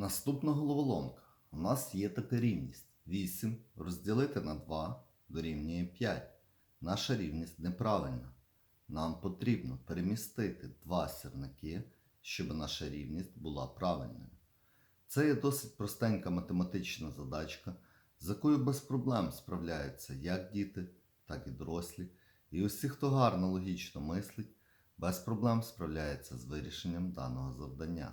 Наступна головоломка. У нас є така рівність. 8 розділити на 2 дорівнює 5. Наша рівність неправильна. Нам потрібно перемістити два сірники, щоб наша рівність була правильною. Це є досить простенька математична задачка, з якою без проблем справляються як діти, так і дорослі. І усі, хто гарно логічно мислить, без проблем справляється з вирішенням даного завдання.